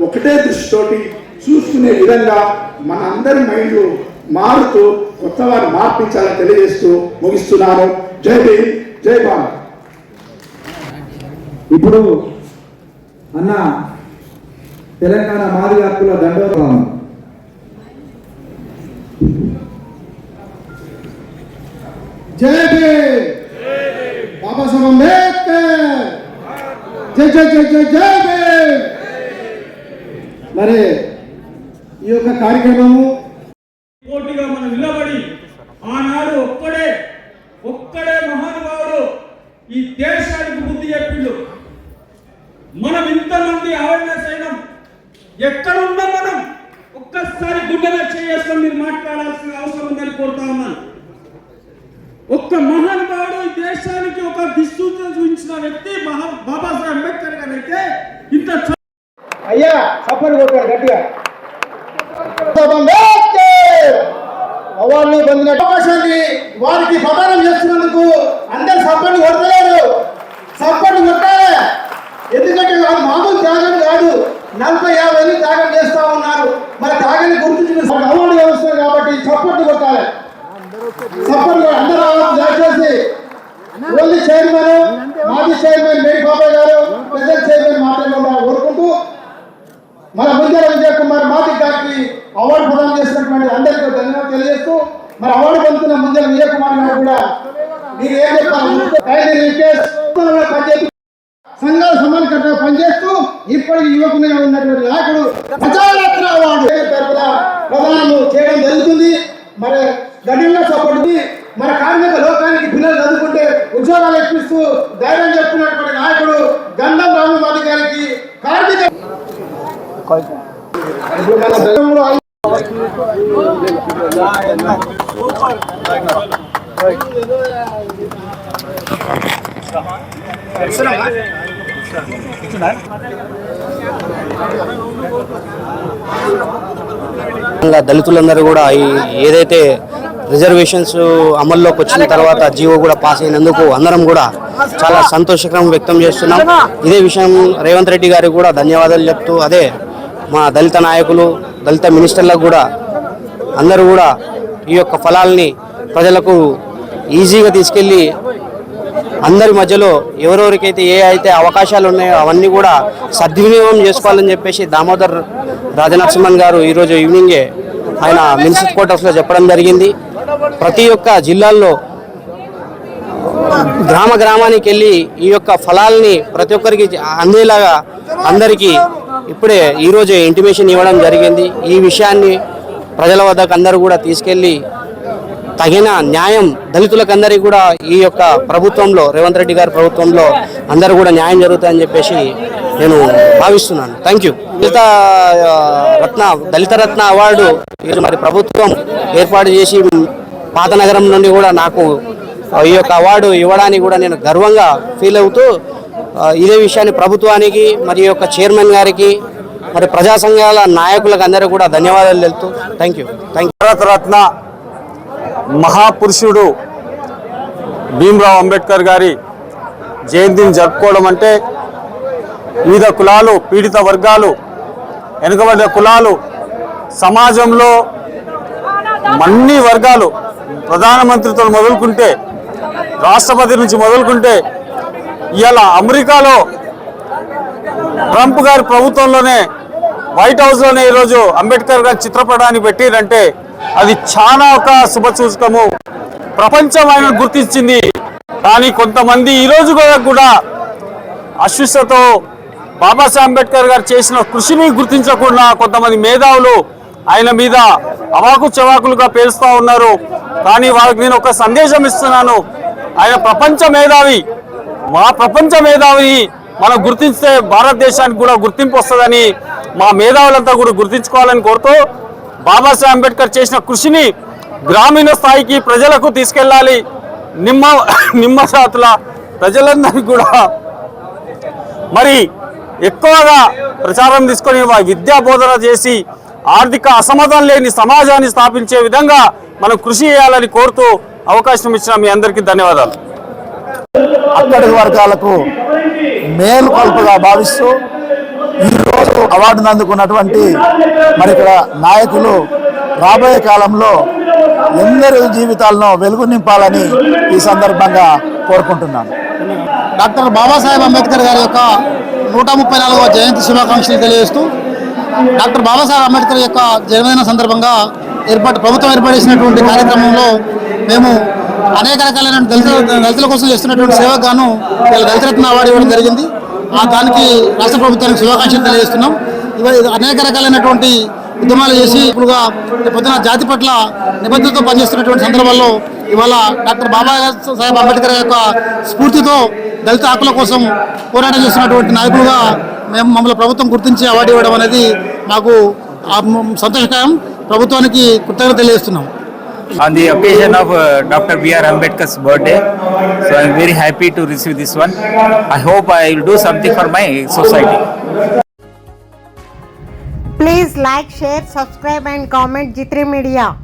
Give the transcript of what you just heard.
ఒకటే దృష్టితోటి చూసుకునే విధంగా మన అందరి మైండ్లు మారుతూ కొత్త వారు మార్పించాలని తెలియజేస్తూ ముగిస్తున్నాను. జై భీమ్ జై భారత్. ఇప్పుడు అన్న తెలంగాణ హక్కుల దండోత్సవం. జై భీమ్. బాబాసాహెబ్ అంబేద్కర్. జై జై జై జై జై మరి ఈ యొక్క కార్యక్రమము పోటీగా మనం నిలబడి ఆనాడు ఒక్కడే ఒక్కడే మహానుభావుడు ఈ దేశానికి బుద్ధి చెప్పిండు. మనం ఇంతమంది అవేర్నెస్ అయినాం. ఎక్కడ ఉన్నాం మనం? ఒక్కసారి గుడ్డగా చేసుకొని మీరు మాట్లాడాల్సిన అవసరం ఉందని కోరుతా ఉన్నాను. ఒక్క మహానుభావుడు ఈ దేశానికి ఒక దిశూచన చూపించిన వ్యక్తి మహా బాబాసాహెబ్ అంబేద్కర్ గారు అయితే ఇంత అయ్యా చప్పని కొట్టాడు గట్టిగా. బాబాసాహెబ్ అవార్డులు పొందిన అవకాశాన్ని వారికి ప్రదానం చేస్తున్నందుకు అందరు సప్పని కొడతలేరు. సప్పని కొట్టాలి. ఎందుకంటే వాళ్ళు మామూలు త్యాగం కాదు నలభై యాభై ఏళ్ళు త్యాగం చేస్తా ఉన్నారు. మరి త్యాగాన్ని గుర్తించిన అవార్డు వ్యవస్థ కాబట్టి చప్పట్లు కొట్టాలి. సప్పట్లు అందరూ రావాలి దయచేసి ఓన్లీ చైర్మన్ మాజీ చైర్మన్ మేరీ బాబాయ్ గారు ప్రెసిడెంట్ చైర్మన్ మన ముందర విజయ్ కుమార్ మాది గారికి అవార్డు ప్రదానం చేసినటువంటి అందరికీ ధన్యవాదాలు తెలియజేస్తూ మరి అవార్డు పొందుతున్న ముందర విజయ్ కుమార్ గారు కూడా మీరు ఏం చెప్పాలి? పనిచేస్తూ సంఘాల సమానకర్తగా పనిచేస్తూ ఇప్పటికి యువకునిగా ఉన్నటువంటి నాయకుడు ప్రజారత్న అవార్డు తరపున ప్రదానం చేయడం జరుగుతుంది. మరి గడిలో సపోర్ట్ మన కార్మిక లోకానికి పిల్లలు చదువుకుంటే ఉద్యోగాలు ఇప్పిస్తూ ధైర్యం చెప్తున్నటువంటి నాయకుడు గంధం రామమాది గారికి కార్మిక ఇప్పుడు మన దేశంలో ముఖ్యంగా దళితులందరూ కూడా ఏదైతే రిజర్వేషన్స్ అమల్లోకి వచ్చిన తర్వాత జీవో కూడా పాస్ అయినందుకు అందరం కూడా చాలా సంతోషకరం వ్యక్తం చేస్తున్నాం. ఇదే విషయం రేవంత్ రెడ్డి గారికి కూడా ధన్యవాదాలు చెప్తూ అదే మా దళిత నాయకులు దళిత మినిస్టర్లకు కూడా అందరూ కూడా ఈ యొక్క ఫలాల్ని ప్రజలకు ఈజీగా తీసుకెళ్ళి అందరి మధ్యలో ఎవరెవరికైతే ఏ అయితే అవకాశాలు ఉన్నాయో అవన్నీ కూడా సద్వినియోగం చేసుకోవాలని చెప్పేసి దామోదర్ రాజనరసింహన్ గారు ఈరోజు ఈవినింగే ఆయన మున్సిపల్ క్వార్టర్స్లో చెప్పడం జరిగింది. ప్రతి ఒక్క జిల్లాల్లో గ్రామ గ్రామానికి వెళ్ళి ఈ యొక్క ఫలాల్ని ప్రతి ఒక్కరికి అందేలాగా అందరికీ ఇప్పుడే ఈరోజు ఇంటిమేషన్ ఇవ్వడం జరిగింది. ఈ విషయాన్ని ప్రజల వద్దకు అందరూ కూడా తీసుకెళ్ళి తగిన న్యాయం దళితులకందరికీ కూడా ఈ యొక్క ప్రభుత్వంలో రేవంత్ రెడ్డి గారి ప్రభుత్వంలో అందరూ కూడా న్యాయం జరుగుతాయని చెప్పేసి నేను భావిస్తున్నాను. Thank you Dalit Ratna Dalit Ratna award మరి ప్రభుత్వం ఏర్పాటు చేసి పాత నగరం నుండి కూడా నాకు ఈ యొక్క అవార్డు ఇవ్వడానికి కూడా నేను గర్వంగా ఫీల్ అవుతూ ఇదే విషయాన్ని ప్రభుత్వానికి మరి యొక్క చైర్మన్ గారికి మరి ప్రజా సంఘాల నాయకులకు అందరూ కూడా ధన్యవాదాలు తెలుపుతూ థ్యాంక్ యూ. థ్యాంక్ భారతరత్న మహాపురుషుడు భీమ్రావ్ అంబేద్కర్ గారి జయంతిని జరుపుకోవడం అంటే వివిధ కులాలు పీడిత వర్గాలు వెనుకబడిన కులాలు సమాజంలో అన్ని వర్గాలు ప్రధానమంత్రితో మొదలుకుంటే రాష్ట్రపతి నుంచి మొదలుకుంటే ఇవాళ అమెరికాలో ట్రంప్ గారి ప్రభుత్వంలోనే వైట్ హౌస్లోనే ఈరోజు అంబేద్కర్ గారి చిత్రపటాన్ని పెట్టిరంటే అది చాలా ఒక శుభసూచకము ప్రపంచం ఆయన గుర్తించింది. కానీ కొంతమంది ఈ రోజు కూడా కూడా బాబాసాహెబ్ అంబేద్కర్ గారు చేసిన కృషిని గుర్తించకుండా కొంతమంది మేధావులు ఆయన మీద అవాకు చవాకులుగా పేలుస్తూ ఉన్నారు. కానీ వాళ్ళకి నేను ఒక సందేశం ఇస్తున్నాను. ఆయన ప్రపంచ మేధావి. మా ప్రపంచ మేధావి మనం గుర్తిస్తే భారతదేశానికి కూడా గుర్తింపు వస్తుందని మా మేధావులంతా కూడా గుర్తించుకోవాలని కోరుతూ బాబాసాహెబ్ అంబేద్కర్ చేసిన కృషిని గ్రామీణ స్థాయికి ప్రజలకు తీసుకెళ్ళాలి. నిమ్మ నిమ్మ జాతుల ప్రజలందరికీ కూడా మరి ఎక్కువగా ప్రచారం తీసుకొని విద్యా బోధన చేసి ఆర్థిక అసమతం లేని సమాజాన్ని స్థాపించే విధంగా మనం కృషి చేయాలని కోరుతూ అవకాశం ఇచ్చిన మీ అందరికీ ధన్యవాదాలు. అక్కడి వర్గాలకు మేలు కల్పగా భావిస్తూ ఈరోజు అవార్డును అందుకున్నటువంటి మరి ఇక్కడ నాయకులు రాబోయే కాలంలో ఎందరి జీవితాలను వెలుగు నింపాలని ఈ సందర్భంగా కోరుకుంటున్నాను. డాక్టర్ బాబాసాహెబ్ అంబేద్కర్ గారి యొక్క నూట ముప్పై నాలుగవ జయంతి శుభాకాంక్షలు తెలియజేస్తూ డాక్టర్ బాబాసాహెబ్ అంబేద్కర్ యొక్క జన్మదిన సందర్భంగా ఏర్పాటు ప్రభుత్వం ఏర్పాటు చేసినటువంటి కార్యక్రమంలో మేము అనేక రకాలైన దళిత దళితుల కోసం చేస్తున్నటువంటి సేవకు గాను దళిత రత్న అవార్డు ఇవ్వడం జరిగింది. ఆ దానికి రాష్ట్ర ప్రభుత్వానికి శుభాకాంక్షలు తెలియజేస్తున్నాం. ఇవ అనేక రకాలైనటువంటి ఉద్యమాలు చేసి ఇప్పుడుగా పొద్దున జాతి పట్ల నిబద్ధతతో పనిచేస్తున్నటువంటి సందర్భాల్లో ఇవాళ డాక్టర్ బాబా సాహెబ్ అంబేద్కర్ యొక్క స్ఫూర్తితో దళిత హక్కుల కోసం పోరాటం చేస్తున్నటువంటి నాయకులుగా మేము మమ్మల్ని ప్రభుత్వం గుర్తించి అవార్డు ఇవ్వడం అనేది మాకు సంతోషకరం. ప్రభుత్వానికి కృతజ్ఞత తెలియజేస్తున్నాం. On the occasion of uh, Dr. B.R. Ambedkar's birthday. So I'm very happy to receive this one. I hope I will do something for my society. Please like, share, subscribe and comment G3 Media.